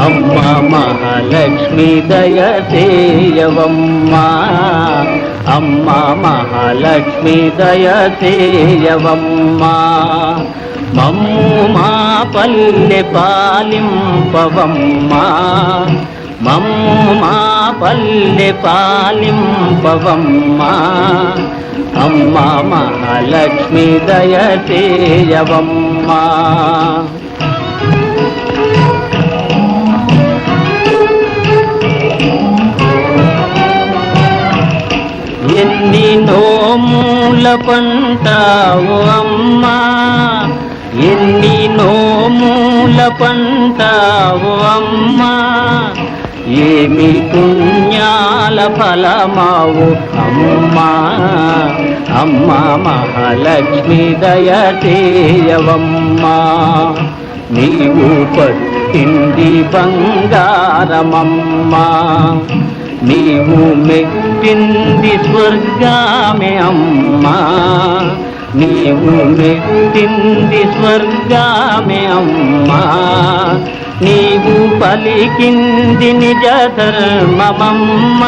అమ్మ మహాలక్ష్మి దయసేయవమ్మా అమ్మ మహాలక్ష్మి దయసేయవమ్మా మమ్ము మా పల్లె పాలింపవమ్మా. మమ్ము మా పల్లె పాలింపవమ్మా. అమ్మ మహాలక్ష్మి దయసేయవమ్మా ఎన్ని నోముల పంటావు అమ్మా. ఎన్ని నోముల పంటావు అమ్మా. ఏమి పుణ్యాల ఫలమావు? అమ్మా అమ్మా మహాలక్ష్మి దయచేయవమ్మా నీవు పట్టింది బంగారమమ్మా. నీవు మెట్టింది స్వర్గామే అమ్మా. నీవు మెట్టింది స్వర్గామే అమ్మా. పలికింది నిజ ధర్మమమ్మ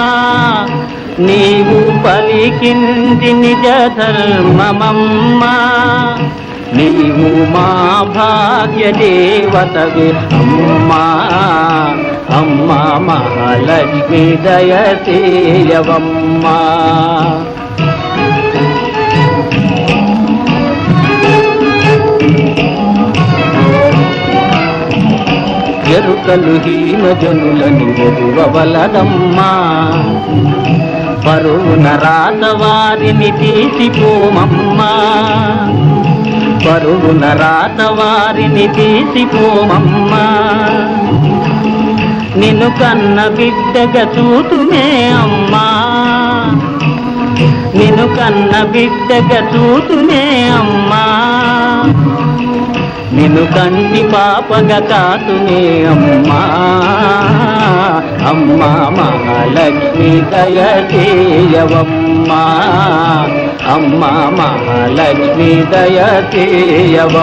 నీవు పలికింది నిజ ధర్మమమ్మ నీవు మా భాగ్య దేవతవి అమ్మా. అమ్మా మహాలక్ష్మి దయసేయవమ్మా ఎరుకలు హీన జనులను ఎరువలదమ్మా పరువున రాతవారిని తీసిపోమమ్మా పరువున రాతవారిని తీసిపోమమ్మా నిన్ను కన్న బిడ్డగా చూతుమే అమ్మా. నిన్ను కన్న బిడ్డగా చూతుమే అమ్మా. నిన్ను కంటి పాపగా కాతునే అమ్మా. అమ్మా మహాలక్ష్మి దయచేయవమ్మా. అమ్మా మహాలక్ష్మి దయచేయవమ్మా.